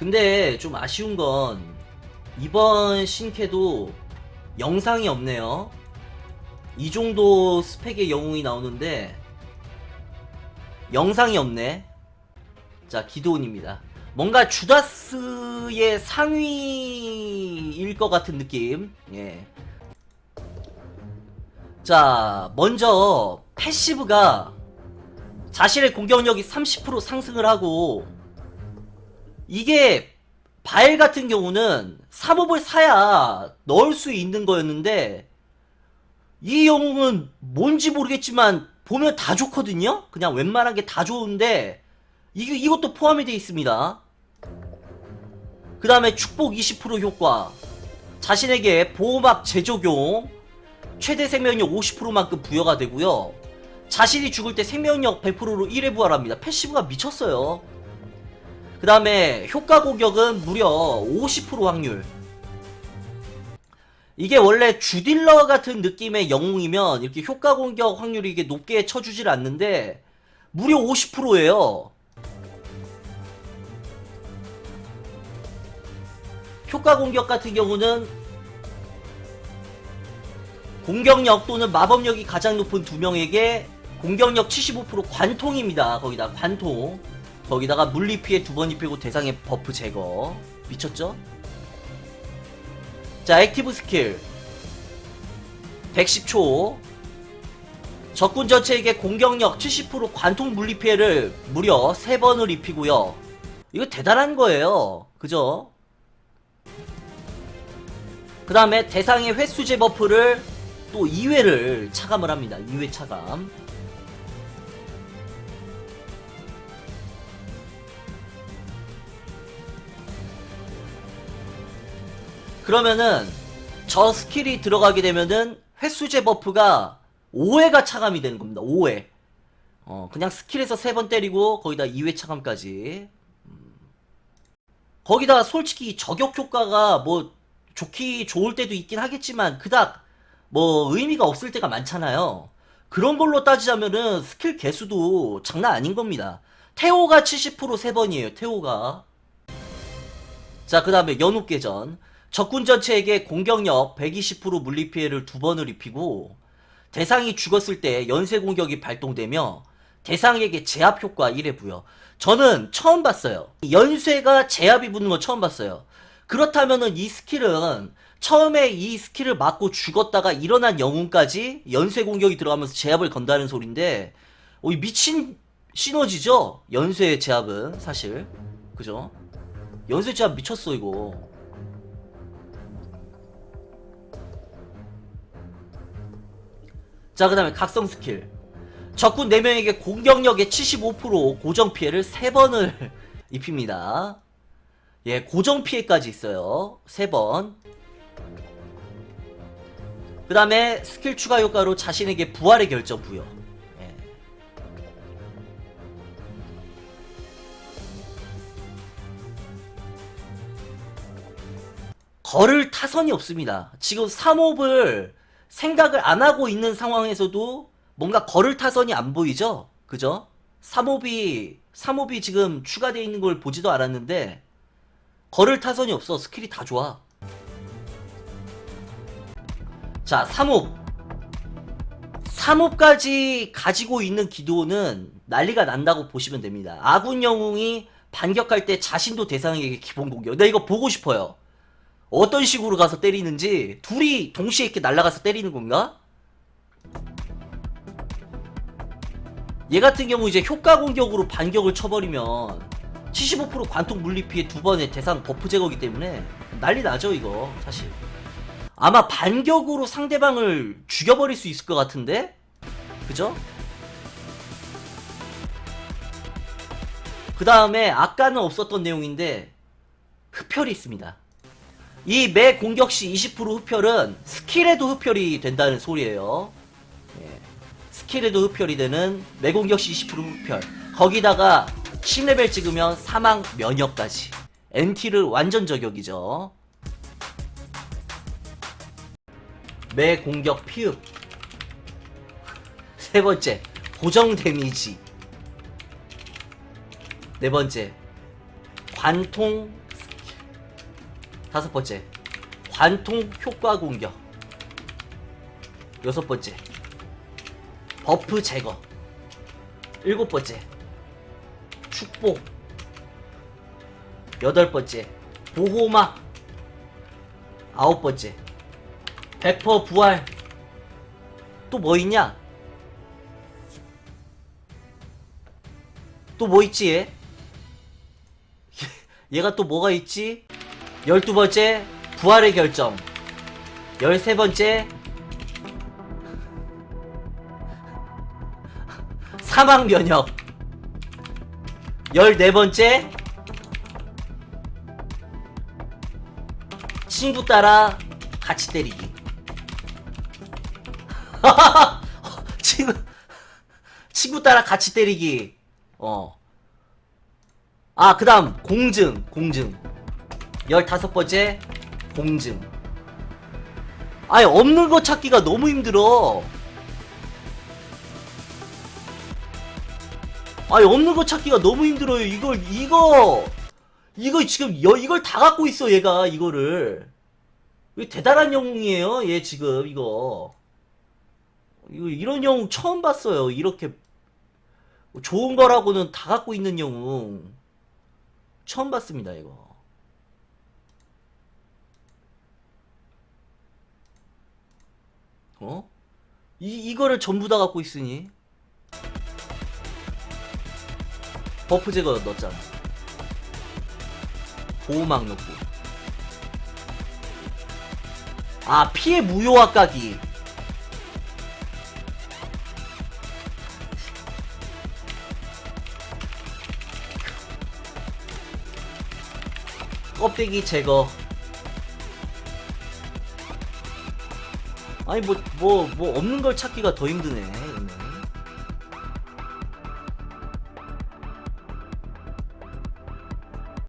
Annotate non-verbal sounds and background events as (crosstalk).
근데 좀 아쉬운 건 이번 신캐도 영상이 없네요. 이 정도 스펙의 영웅이 나오는데 영상이 없네. 자, 기도원입니다. 뭔가 주다스의 상위일 것 같은 느낌. 예. 자, 먼저 패시브가 자신의 공격력이 30% 상승을 하고 이게 바엘 같은 경우는 3업을 사야 넣을 수 있는 거였는데 이 영웅은 뭔지 모르겠지만 보면 다 좋거든요? 그냥 웬만한 게 다 좋은데 이게, 이것도 포함이 되어 있습니다. 그 다음에 축복 20% 효과 자신에게 보호막 재적용 최대 생명력 50%만큼 부여가 되고요. 자신이 죽을 때 생명력 100%로 1회 부활합니다. 패시브가 미쳤어요. 그 다음에 효과 공격은 무려 50% 확률. 이게 원래 주딜러 같은 느낌의 영웅이면 이렇게 효과 공격 확률이 이게 높게 쳐주질 않는데 무려 50%예요. 효과 공격 같은 경우는 공격력 또는 마법력이 가장 높은 두 명에게 공격력 75% 관통입니다. 거기다 관통. 거기다가 물리 피해 두 번 입히고 대상의 버프 제거. 미쳤죠? 자, 액티브 스킬. 110초. 적군 전체에게 공격력 70% 관통 물리 피해를 무려 3번을 입히고요. 이거 대단한 거예요. 그죠? 그 다음에 대상의 횟수제 버프를 또 2회를 차감을 합니다. 2회 차감. 그러면은 저 스킬이 들어가게 되면은 횟수제 버프가 5회가 차감이 되는 겁니다. 5회. 어, 그냥 스킬에서 3번 때리고 거기다 2회 차감까지. 음. 거기다 솔직히 저격 효과가 뭐 좋기 좋을 때도 있긴 하겠지만 그닥 뭐 의미가 없을 때가 많잖아요. 그런 걸로 따지자면은 스킬 개수도 장난 아닌 겁니다. 태오가 70% 3번이에요. 태오가. 자, 그 다음에 연옥계전. 적군 전체에게 공격력 120% 물리 피해를 두 번을 입히고 대상이 죽었을 때 연쇄 공격이 발동되며 대상에게 제압 효과 1회 부여. 저는 처음 봤어요. 연쇄가 제압이 붙는 거 처음 봤어요. 그렇다면은 이 스킬은 처음에 이 스킬을 맞고 죽었다가 일어난 영웅까지 연쇄 공격이 들어가면서 제압을 건다는 소린데 어, 이 미친 시너지죠? 연쇄 제압은 사실 그죠? 연쇄 제압 미쳤어 이거 자, 그 다음에 각성 스킬. 적군 4명에게 공격력의 75% 고정 피해를 3번을 (laughs) 입힙니다. 예, 고정 피해까지 있어요. 3번. 그 다음에 스킬 추가 효과로 자신에게 부활의 결정 부여. 예. 걸을 타선이 없습니다. 지금 3옵을 생각을 안 하고 있는 상황에서도 뭔가 걸을 타선이 안 보이죠? 그죠? 3옵이, 3옵이 지금 추가되어 있는 걸 보지도 않았는데, 걸을 타선이 없어. 스킬이 다 좋아. 자, 3옵. 3옵까지 가지고 있는 기도는 난리가 난다고 보시면 됩니다. 아군 영웅이 반격할 때 자신도 대상에게 기본 공격. 나 이거 보고 싶어요. 어떤 식으로 가서 때리는지 둘이 동시에 이렇게 날아가서 때리는 건가? 얘 같은 경우 이제 효과 공격으로 반격을 쳐버리면 75% 관통 물리 피해 두 번의 대상 버프 제거기 때문에 난리 나죠 이거 사실 아마 반격으로 상대방을 죽여버릴 수 있을 것 같은데 그죠? 그 다음에 아까는 없었던 내용인데 흡혈이 있습니다 이 매 공격 시 20% 흡혈은 스킬에도 흡혈이 된다는 소리예요. 예. 스킬에도 흡혈이 되는 매 공격 시 20% 흡혈. 거기다가 10레벨 찍으면 사망 면역까지. NT를 완전 저격이죠. 매 공격 피흡. 세 번째, 고정 데미지. 네 번째, 관통 다섯 번째. 관통 효과 공격. 여섯 번째. 버프 제거. 일곱 번째. 축복. 여덟 번째. 보호막. 아홉 번째. 백퍼 부활. 또 뭐 있냐? 또 뭐 있지 얘? (laughs) 얘가 또 뭐가 있지? 열두 번째 부활의 결정 열세 번째 사망 면역 열네 번째 친구 따라 같이 때리기 (laughs) 친구 친구 따라 같이 때리기 어. 아, 그 다음, 공증, 공증. 열다섯 번째, 공증. 아니, 없는 거 찾기가 너무 힘들어. 아니, 없는 거 찾기가 너무 힘들어요. 이걸, 이거, 이거 지금, 여, 이걸 다 갖고 있어, 얘가, 이거를. 이거 대단한 영웅이에요, 얘 지금, 이거. 이거, 이런 영웅 처음 봤어요. 이렇게 좋은 거라고는 다 갖고 있는 영웅 처음 봤습니다 이거 어? 이, 이거를 전부 다 갖고 있으니 버프 제거 넣었잖아 보호막 넣고 아 피해 무효화 까기 껍데기 제거. 아니 뭐 뭐 뭐 없는 걸 찾기가 더 힘드네.